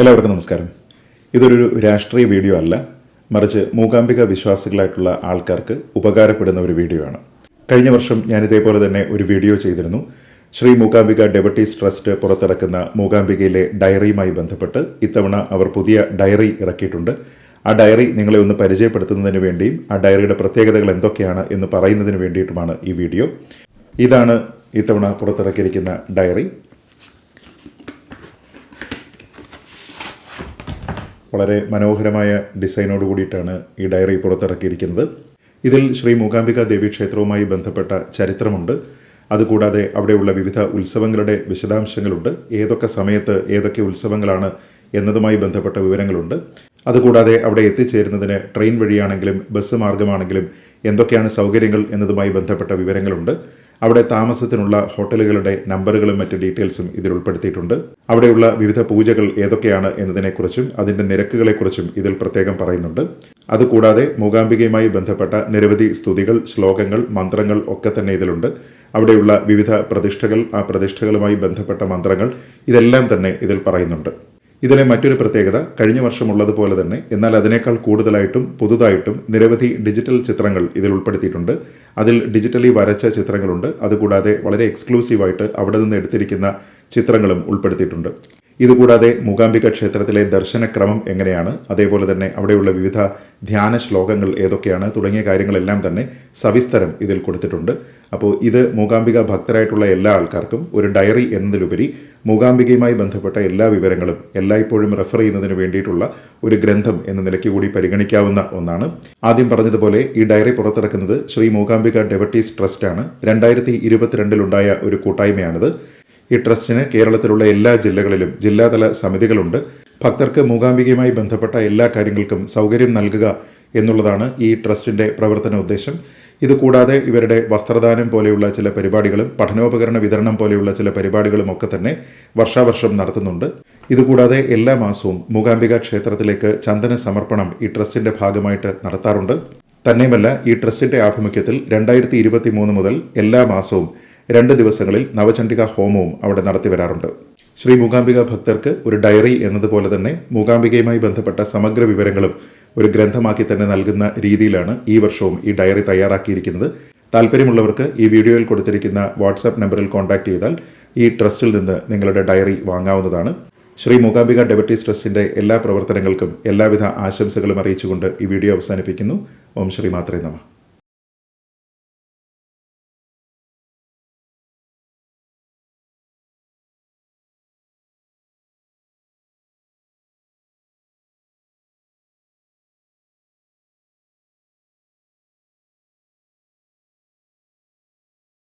എല്ലാവർക്കും നമസ്കാരം. ഇതൊരു രാഷ്ട്രീയ വീഡിയോ അല്ല. മറിച്ച് മൂകാംബിക വിശ്വാസികളായിട്ടുള്ള ആൾക്കാർക്ക് ഉപകാരപ്പെടുന്ന ഒരു വീഡിയോ ആണ്. കഴിഞ്ഞ വർഷം ഞാൻ ഇതേപോലെ തന്നെ ഒരു വീഡിയോ ചെയ്തിരുന്നു. ശ്രീ മൂകാംബിക ഡെബറ്റീസ് ട്രസ്റ്റ് പുറത്തിറക്കുന്ന മൂകാംബികയിലെ ഡയറിയുമായി ബന്ധപ്പെട്ട് ഇത്തവണ അവർ പുതിയ ഡയറി ഇറക്കിയിട്ടുണ്ട്. ആ ഡയറി നിങ്ങളെ ഒന്ന് പരിചയപ്പെടുത്തുന്നതിന് വേണ്ടിയും ആ ഡയറിയുടെ പ്രത്യേകതകൾ എന്തൊക്കെയാണ് എന്ന് പറയുന്നതിന് വേണ്ടിയിട്ടുമാണ് ഈ വീഡിയോ. ഇതാണ് ഇത്തവണ പുറത്തിറക്കിയിരിക്കുന്ന ഡയറി. വളരെ മനോഹരമായ ഡിസൈനോട് കൂടിയിട്ടാണ് ഈ ഡയറി പുറത്തിറക്കിയിരിക്കുന്നത്. ഇതിൽ ശ്രീ മൂകാംബിക ദേവി ക്ഷേത്രവുമായി ബന്ധപ്പെട്ട ചരിത്രമുണ്ട്. അതുകൂടാതെ അവിടെയുള്ള വിവിധ ഉത്സവങ്ങളുടെ വിശദാംശങ്ങളുണ്ട്. ഏതൊക്കെ സമയത്ത് ഏതൊക്കെ ഉത്സവങ്ങളാണ് എന്നതുമായി ബന്ധപ്പെട്ട വിവരങ്ങളുണ്ട്. അതുകൂടാതെ അവിടെ എത്തിച്ചേരുന്നതിന് ട്രെയിൻ വഴിയാണെങ്കിലും ബസ് മാർഗമാണെങ്കിലും എന്തൊക്കെയാണ് സൗകര്യങ്ങൾ എന്നതുമായി ബന്ധപ്പെട്ട വിവരങ്ങളുണ്ട്. അവിടെ താമസത്തിനുള്ള ഹോട്ടലുകളുടെ നമ്പറുകളും മറ്റ് ഡീറ്റെയിൽസും ഇതിൽ ഉൾപ്പെടുത്തിയിട്ടുണ്ട്. അവിടെയുള്ള വിവിധ പൂജകൾ ഏതൊക്കെയാണ് എന്നതിനെക്കുറിച്ചും അതിന്റെ നിരക്കുകളെക്കുറിച്ചും ഇതിൽ പ്രത്യേകം പറയുന്നുണ്ട്. അതുകൂടാതെ മൂകാംബികയുമായി ബന്ധപ്പെട്ട നിരവധി സ്തുതികൾ ശ്ലോകങ്ങൾ മന്ത്രങ്ങൾ ഒക്കെ തന്നെ ഇതിലുണ്ട്. അവിടെയുള്ള വിവിധ പ്രതിഷ്ഠകൾ ആ പ്രതിഷ്ഠകളുമായി ബന്ധപ്പെട്ട മന്ത്രങ്ങൾ ഇതെല്ലാം തന്നെ ഇതിൽ പറയുന്നുണ്ട്. ഇതിലെ മറ്റൊരു പ്രത്യേകത കഴിഞ്ഞ വർഷമുള്ളതുപോലെ തന്നെ എന്നാൽ അതിനേക്കാൾ കൂടുതലായിട്ടും പുതുതായിട്ടും നിരവധി ഡിജിറ്റൽ ചിത്രങ്ങൾ ഇതിൽ ഉൾപ്പെടുത്തിയിട്ടുണ്ട്. അതിൽ ഡിജിറ്റലി വരച്ച ചിത്രങ്ങളുണ്ട്. അതുകൂടാതെ വളരെ എക്സ്ക്ലൂസീവായിട്ട് അവിടെ നിന്ന് എടുത്തിരിക്കുന്ന ചിത്രങ്ങളും ഉൾപ്പെടുത്തിയിട്ടുണ്ട്. ഇതുകൂടാതെ മൂകാംബിക ക്ഷേത്രത്തിലെ ദർശനക്രമം എങ്ങനെയാണ്? അതേപോലെ തന്നെ അവിടെയുള്ള വിവിധ ധ്യാന ശ്ലോകങ്ങൾ ഏതൊക്കെയാണ്? തുടങ്ങിയ കാര്യങ്ങളെല്ലാം തന്നെ സവിസ്തരം ഇതിൽ കൊടുത്തിട്ടുണ്ട്. അപ്പോൾ ഇത് മൂകാംബിക ഭക്തരായിട്ടുള്ള എല്ലാ ആൾക്കാർക്കും ഒരു ഡയറി എന്നതിലുപരി മൂകാംബികയുമായി ബന്ധപ്പെട്ട എല്ലാ വിവരങ്ങളും എല്ലായ്പ്പോഴും റെഫർ ചെയ്യുന്നതിന് വേണ്ടിയിട്ടുള്ള ഒരു ഗ്രന്ഥം എന്ന നിലയ്ക്ക് കൂടി പരിഗണിക്കാവുന്ന ഒന്നാണ്. ആദ്യം പറഞ്ഞതുപോലെ ഈ ഡയറി പുറത്തിറക്കുന്നത് ശ്രീ മൂകാംബിക ഡെവട്ടീസ് ട്രസ്റ്റാണ്. രണ്ടായിരത്തി ഇരുപത്തിരണ്ടിലുണ്ടായ ഒരു കൂട്ടായ്മയാണിത്. ഈ ട്രസ്റ്റിന് കേരളത്തിലുള്ള എല്ലാ ജില്ലകളിലും ജില്ലാതല സമിതികളുണ്ട്. ഭക്തർക്ക് മൂകാംബികയുമായി ബന്ധപ്പെട്ട എല്ലാ കാര്യങ്ങൾക്കും സൗകര്യം നൽകുക എന്നുള്ളതാണ് ഈ ട്രസ്റ്റിന്റെ പ്രവർത്തന ഉദ്ദേശം. ഇതുകൂടാതെ ഇവരുടെ വസ്ത്രദാനം പോലെയുള്ള ചില പരിപാടികളും പഠനോപകരണ വിതരണം പോലെയുള്ള ചില പരിപാടികളും ഒക്കെ തന്നെ വർഷാവർഷം നടത്തുന്നുണ്ട്. ഇതുകൂടാതെ എല്ലാ മാസവും മൂകാംബിക ക്ഷേത്രത്തിലേക്ക് ചന്ദന സമർപ്പണം ഈ ട്രസ്റ്റിന്റെ ഭാഗമായിട്ട് നടത്താറുണ്ട്. തന്നെയുമല്ല ഈ ട്രസ്റ്റിന്റെ ആഭിമുഖ്യത്തിൽ രണ്ടായിരത്തി മുതൽ എല്ലാ മാസവും രണ്ട് ദിവസങ്ങളിൽ നവചണ്ഡിക ഹോമവും അവിടെ നടത്തി വരാറുണ്ട്. ശ്രീ മൂകാംബിക ഭക്തർക്ക് ഒരു ഡയറി എന്നതുപോലെ തന്നെ മൂകാംബികയുമായി ബന്ധപ്പെട്ട സമഗ്ര വിവരങ്ങളും ഒരു ഗ്രന്ഥമാക്കി തന്നെ നൽകുന്ന രീതിയിലാണ് ഈ വർഷവും ഈ ഡയറി തയ്യാറാക്കിയിരിക്കുന്നത്. താല്പര്യമുള്ളവർക്ക് ഈ വീഡിയോയിൽ കൊടുത്തിരിക്കുന്ന വാട്സാപ്പ് നമ്പറിൽ കോൺടാക്ട് ചെയ്താൽ ഈ ട്രസ്റ്റിൽ നിന്ന് നിങ്ങളുടെ ഡയറി വാങ്ങാവുന്നതാണ്. ശ്രീ മൂകാംബിക ഡെബറ്റീസ് ട്രസ്റ്റിന്റെ എല്ലാ പ്രവർത്തനങ്ങൾക്കും എല്ലാവിധ ആശംസകളും അറിയിച്ചുകൊണ്ട് ഈ വീഡിയോ അവസാനിപ്പിക്കുന്നു. ഓം ശ്രീ മാത്രേ നമ.